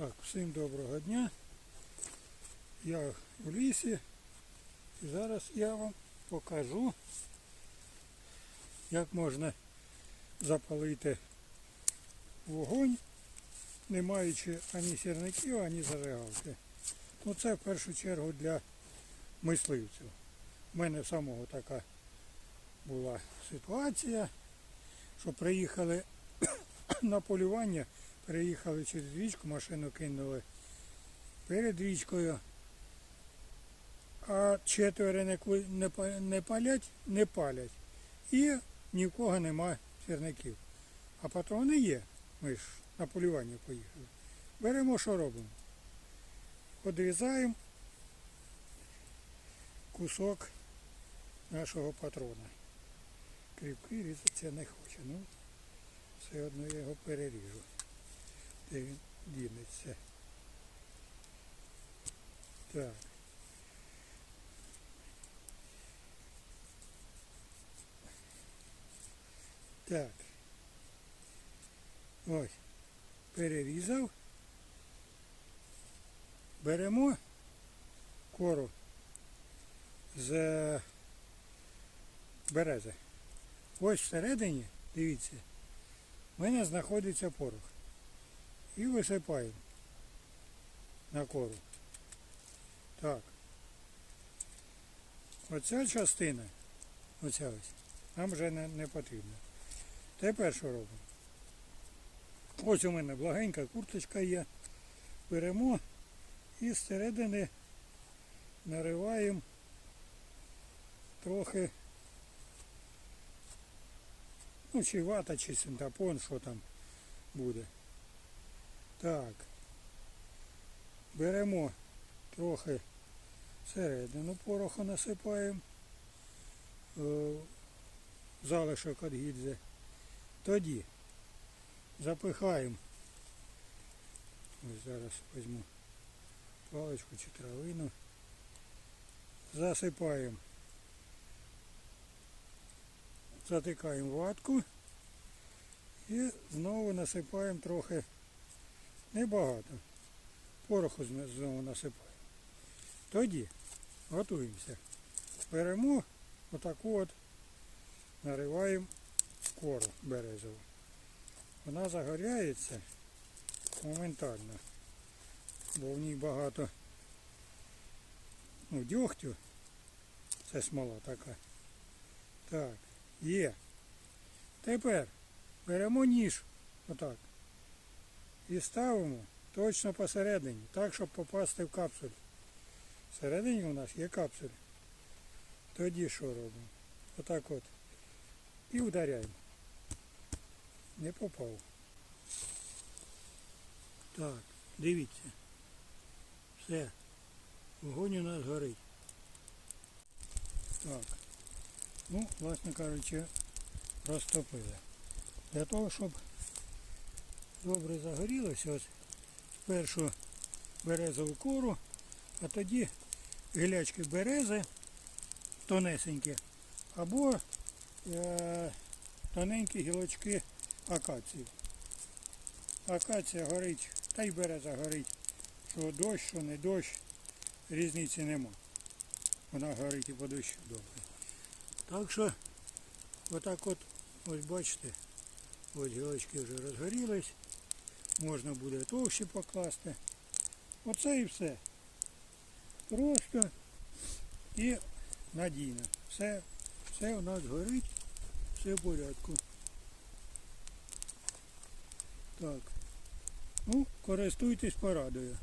Так, всім доброго дня. Я в лісі і зараз я вам покажу, як можна запалити вогонь, не маючи ані сірників, ані зажигалки. Ну це в першу чергу для мисливців. У мене самого така була ситуація, що приїхали на полювання, приїхали через річку, машину кинули перед річкою, а четверо не, не, не палять, не палять. І ні в кого нема сірників. А патрони є. Ми ж на полювання поїхали. Беремо, що робимо? Одрізаємо кусок нашого патрона. Кріпкий різатися не хоче. Ну, все одно я його переріжу. Де він дінеться. Так. Так. Ось. Перерізав. Беремо кору з берези. Ось всередині, дивіться, в мене знаходиться порох. І висипаємо на кору. Так. Оця частина, оця ось, нам вже не, не потрібна. Тепер що робимо? Ось у мене благенька курточка є. Беремо і зсередини нариваємо трохи, ну чи вата, чи синтапон, що там буде. Так. Беремо трохи всередину пороху насипаємо. е, Залишок від гільзи. Тоді запихаємо. Ось зараз візьму паличку чи травину. Засипаємо. Затикаємо ватку і знову насипаємо трохи небагато. Пороху знову насипаємо. Тоді готуємося. Беремо отаку от, нариваємо кору березову. Вона загоряється моментально, бо в ній багато ну, дьогтю. Це смола така. Так, є. Тепер беремо ніж, отак, і ставимо точно посередині, так, щоб попасти в капсуль. Всередині у нас є капсуль. Тоді що робимо? Отак от. І ударяємо. Не попав. Так, дивіться. Все. Вогонь у нас горить. Так. Ну, власне кажучи, розтопили. Для того, щоб добре загорілося, ось спершу березову кору, а тоді гілячки берези тонесенькі, або е, тоненькі гілочки акації. Акація горить, та й береза горить. Що дощ, що не дощ, різниці нема. Вона горить і по дощу добре. Так що, отак от, ось бачите, ось гілочки вже розгорілись. Можна буде товщі покласти. Оце і все. Просто і надійно. Все, все у нас горить, все в порядку. Так. Ну, користуйтесь порадою.